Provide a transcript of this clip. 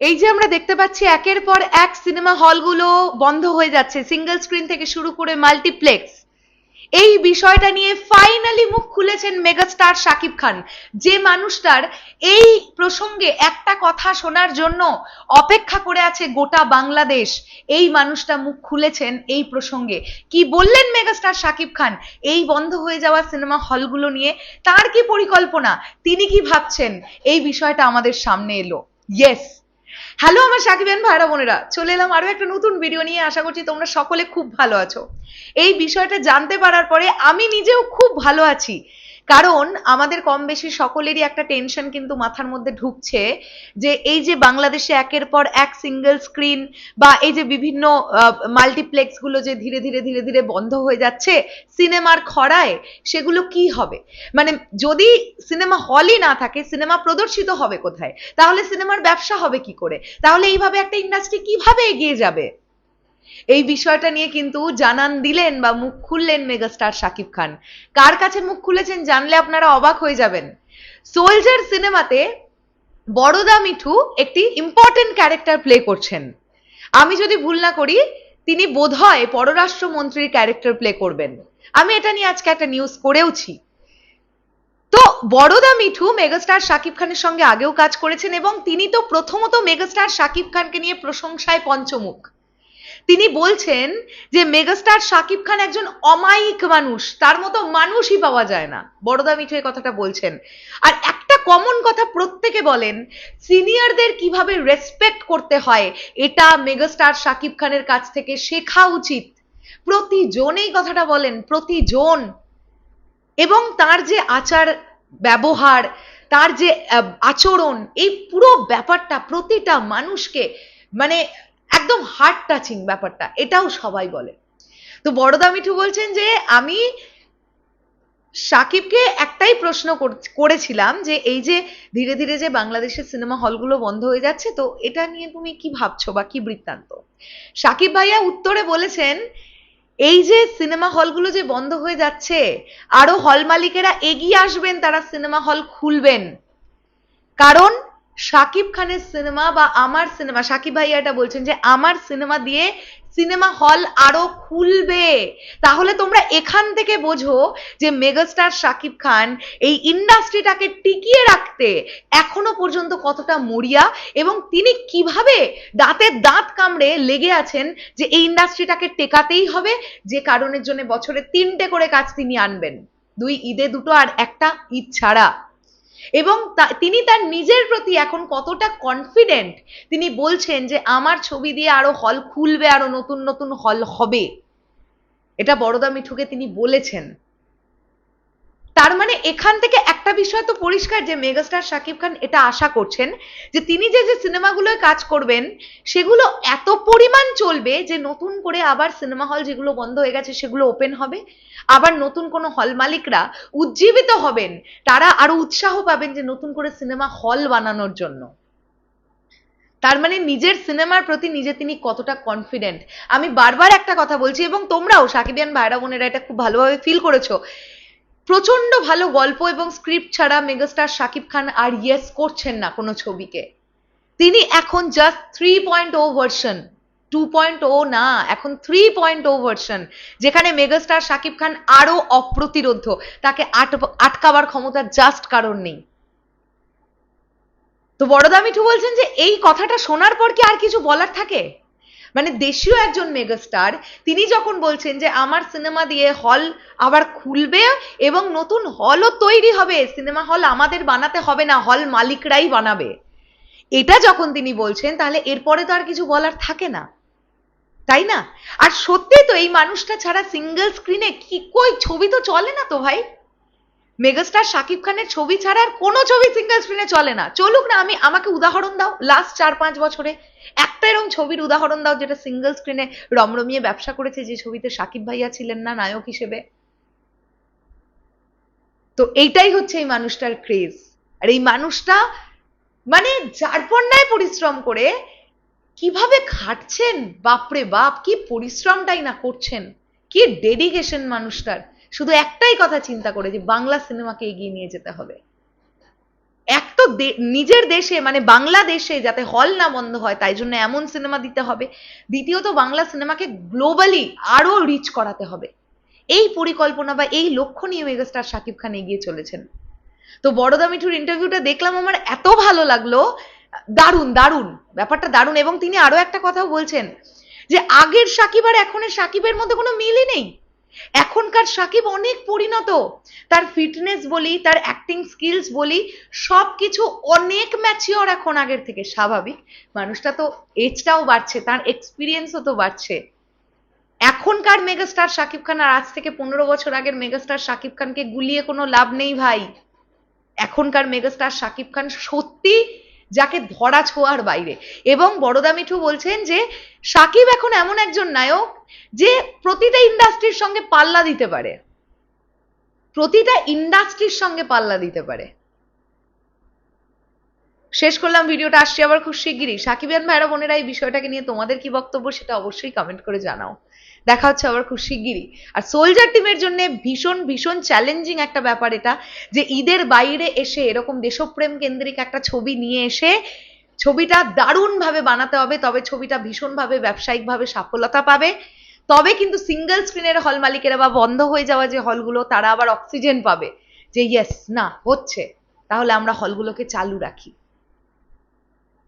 এই যে আমরা দেখতে পাচ্ছি, একের পর এক সিনেমা হলগুলো বন্ধ হয়ে যাচ্ছে সিঙ্গেল স্ক্রিন থেকে শুরু করে মাল্টিপ্লেক্স এই বিষয়টা নিয়ে ফাইনালি মুখ খুলেছেন মেগাস্টার শাকিব খান। যে মানুষটার এই প্রসঙ্গে একটা কথা শোনার জন্য অপেক্ষা করে আছে গোটা বাংলাদেশ, এই মানুষটা মুখ খুলেছেন এই প্রসঙ্গে। কি বললেন মেগাস্টার শাকিব খান? এই বন্ধ হয়ে যাওয়া সিনেমা হলগুলো নিয়ে তার কি পরিকল্পনা? তিনি কি ভাবছেন? এই বিষয়টা আমাদের সামনে এলো। ইয়েস হ্যালো আমার সাকিবেন ভাইরা বোনেরা। চলে এলাম আরও একটা নতুন ভিডিও নিয়ে। আশা করছি তোমরা সকলে খুব ভালো আছো। এই বিষয়টা জানতে পারার পরে আমি নিজেও খুব ভালো আছি। কারণ আমাদের কম বেশি সকলেরই একটা টেনশন কিন্তু মাথার মধ্যে ঢুকছে যে এই যে বাংলাদেশে একের পর এক সিঙ্গেল স্ক্রিন বা এই যে বিভিন্ন মাল্টিপ্লেক্সগুলো যে ধীরে ধীরে ধীরে ধীরে বন্ধ হয়ে যাচ্ছে, সিনেমার খরায় সেগুলো কি হবে? মানে যদি সিনেমা হলই না থাকে, সিনেমা প্রদর্শিত হবে কোথায়? তাহলে সিনেমার ব্যবসা হবে কি করে? তাহলে এইভাবে একটা ইন্ডাস্ট্রি কীভাবে এগিয়ে যাবে? এই বিষয়টা নিয়ে কিন্তু জানান দিলেন বা মুখ খুললেন মেগাস্টার শাকিব খান। কার কাছে মুখ খুলেছেন জানলে আপনারা অবাক হয়ে যাবেন। সোলজার সিনেমাতে বড়দা মিঠু একটি ইম্পর্টেন্ট ক্যারেক্টার প্লে করছেন। আমি যদি ভুল না করি, তিনি বোধহয় পররাষ্ট্রমন্ত্রীর ক্যারেক্টার প্লে করবেন। আমি এটা নিয়ে আজকে একটা নিউজ করেওছি। তো বড়দা মিঠু মেগাস্টার শাকিব খানের সঙ্গে আগেও কাজ করেছেন এবং তিনি তো প্রথমত মেগাস্টার শাকিব খানকে নিয়ে প্রশংসায় পঞ্চমুখ। তিনি বলছেন যে মেগাস্টার শাকিব খান একজন অমায়িক মানুষ, তার মতো মানুষই পাওয়া যায় না। বড়দা মিঠু কথাটা বলছেন। আর একটা কমন কথা প্রত্যেকে বলেন সিনিয়রদের কীভাবে রেসপেক্ট করতে হয়, এটা মেগাস্টার শাকিব খানের কাছ থেকে শেখা উচিত। প্রতিজন এই কথাটা বলেন, প্রতিজন। এবং তার যে আচার ব্যবহার, তার যে আচরণ, এই পুরো ব্যাপারটা প্রতিটা মানুষকে মানে একদম হার্ট টাচিং ব্যাপারটা, এটাও সবাই বলে। তো বড়দা মিঠু বলছেন যে, আমি সাকিবকে একটাই প্রশ্ন করেছিলাম যে, এই যে ধীরে ধীরে যে বাংলাদেশের সিনেমা হলগুলো বন্ধ হয়ে যাচ্ছে, তো এটা নিয়ে তুমি কি ভাবছ বা কি বৃত্তান্ত? সাকিব ভাইয়া উত্তরে বলেছেন, এই যে সিনেমা হলগুলো যে বন্ধ হয়ে যাচ্ছে, আরও হল মালিকেরা এগিয়ে আসবেন, তারা সিনেমা হল খুলবেন। কারণ শাকিব খানের সিনেমা বা আমার সিনেমা সাকিব ভাইয়াটা বলছেন যে আমার সিনেমা দিয়ে সিনেমা হল আরও খুলবে। তাহলে তোমরা এখান থেকে বোঝো যে মেগাস্টার শাকিব খান এই ইন্ডাস্ট্রিটাকে টিকিয়ে রাখতে এখনও পর্যন্ত কতটা মরিয়া এবং তিনি কীভাবে দাঁতের দাঁত কামড়ে লেগে আছেন যে এই ইন্ডাস্ট্রিটাকে টেকাতেই হবে, যে কারণের জন্য বছরে তিনটে করে কাজ তিনি আনবেন। দুই ঈদে দুটো আর একটা ঈদ ছাড়া। এবং তিনি তার নিজের প্রতি এখন কতটা কনফিডেন্ট তিনি বলছেন যে, আমার ছবি দিয়ে আরও হল খুলবে, আরও নতুন নতুন হল হবে। এটা বড়দা মিঠুকে তিনি বলেছেন। তার মানে এখান থেকে একটা বিষয় তো পরিষ্কার যে মেগাস্টার শাকিব খান এটা আশা করছেন যে তিনি যে যে সিনেমাগুলোয় কাজ করবেন, সেগুলো এত পরিমাণ চলবে যে নতুন করে আবার সিনেমা হল যেগুলো বন্ধ হয়ে গেছে সেগুলো ওপেন হবে। আবার নতুন কোনো হল মালিকরা উজ্জীবিত হবেন, তারা আরও উৎসাহ পাবেন যে নতুন করে সিনেমা হল বানানোর জন্য। তার মানে নিজের সিনেমার প্রতি নিজে তিনি কতটা কনফিডেন্ট আমি বারবার একটা কথা বলছি এবং তোমরাও, সাকিবিয়ান ভাইরা বোনেরা এটা খুব ভালোভাবে ফিল করেছ। প্রচণ্ড ভালো গল্প এবং স্ক্রিপ্ট ছাড়া মেগাস্টার শাকিব খান আর ইয়েস করছেন না কোনো ছবিকে। তিনি এখন just three point O version two point O না, এখন থ্রি পয়েন্ট ও ভার্সন যেখানে মেগাস্টার শাকিব খান আরও অপ্রতিরোধ্য, তাকে আট- আটকাবার ক্ষমতা জাস্ট কারণ নেই। তো বড়দা মিঠু বলছেন যে এই কথাটা শোনার পর কি আর কিছু বলার থাকে? মানে দেশীয় একজন মেগাস্টার তিনি যখন বলছেন যে আমার সিনেমা দিয়ে হল আবার খুলবে এবং নতুন হলও তৈরি হবে সিনেমা হল আমাদের বানাতে হবে না হল মালিকরাই বানাবে। এটা যখন তিনি বলছেন, তাহলে এরপরে তো আর কিছু বলার থাকে না। তাই না? আর সত্যি তো এই মানুষটা ছাড়া সিঙ্গেল স্ক্রিনে কি কই ছবি তো চলে না তো ভাই। মেগাস্টার শাকিব খানের ছবি ছাড়া আর কোনো ছবি সিঙ্গেল স্ক্রিনে চলে না। চলুক না, আমি আমাকে উদাহরণ দাও। লাস্ট চার পাঁচ বছরে একটা এরকম ছবির উদাহরণ দাও যেটা সিঙ্গেল স্ক্রিনে রমরমিয়ে ব্যবসা করেছে যে ছবিতে শাকিব ভাইয়া ছিলেন না, নায়ক হিসেবে। তো এইটাই হচ্ছে এই মানুষটার ক্রেজ আর এই মানুষটা মানে যারপন্যায় পরিশ্রম করে কীভাবে খাটছেন? বাপরে বাপ, কি পরিশ্রমটাই না করছেন? কি ডেডিকেশন মানুষটার। শুধু একটাই কথা চিন্তা করে যে বাংলা সিনেমাকে এগিয়ে নিয়ে যেতে হবে। এক তো নিজের দেশে মানে বাংলাদেশে যাতে হল না বন্ধ হয়, তাই জন্য এমন সিনেমা দিতে হবে। দ্বিতীয়ত, বাংলা সিনেমাকে গ্লোবালি আরও রিচ করাতে হবে। এই পরিকল্পনা বা এই লক্ষ্য নিয়ে মেগাস্টার শাকিব খান এগিয়ে চলেছেন। তো বড়দা মিঠুর ইন্টারভিউটা দেখলাম, আমার এত ভালো লাগল। দারুণ দারুণ, ব্যাপারটা দারুণ। এবং তিনি আরও একটা কথাও বলছেন যে, আগের সাকিব আর এখনের সাকিবের মধ্যে কোনো মিলই নেই। এখনকার সাকিব অনেক পরিণত। তার ফিটনেস বলি, তার অ্যাক্টিং স্কিলস বলি, সবকিছু অনেক ম্যাচিওর এখন আগের থেকে স্বাভাবিক। মানুষটা তো এজটাও বাড়ছে, তার এক্সপিরিয়েন্সও তো বাড়ছে। এখনকার মেগাস্টার শাকিব খান আর আজ থেকে পনেরো বছর আগের মেগাস্টার শাকিব খানকে গুলিয়ে কোনো লাভ নেই ভাই। এখনকার মেগাস্টার শাকিব খান সত্যি যাকে ধরা ছোঁয়ার বাইরে। এবং বড়দা মিঠু বলছেন যে, সাকিব এখন এমন একজন নায়ক যে প্রতিটা ইন্ডাস্ট্রির সঙ্গে পাল্লা দিতে পারে। প্রতিটা ইন্ডাস্ট্রির সঙ্গে পাল্লা দিতে পারে। শেষ করলাম, ভিডিওটা আসছি আবার খুব শিগগিরই। সাকিবিয়ান ভাইরা, বোনেরা, এই বিষয়টাকে নিয়ে তোমাদের কি বক্তব্য সেটা অবশ্যই কমেন্ট করে জানাও। দেখা হচ্ছে আবার খুব শিগগিরই। আর সোলজার টিমের জন্য ভীষণ ভীষণ চ্যালেঞ্জিং একটা ব্যাপার এটা, যে ঈদের বাইরে এসে এরকম দেশপ্রেম কেন্দ্রিক একটা ছবি নিয়ে এসে ছবিটা দারুণভাবে বানাতে হবে, তবে ছবিটা ভীষণভাবে ব্যবসায়িকভাবে সফলতা পাবে। তবে কিন্তু সিঙ্গেল স্ক্রিনের হল মালিকেরা বা বন্ধ হয়ে যাওয়া যে হলগুলো তারা আবার অক্সিজেন পাবে। যে ইয়েস না, হচ্ছে। তাহলে আমরা হলগুলোকে চালু রাখি।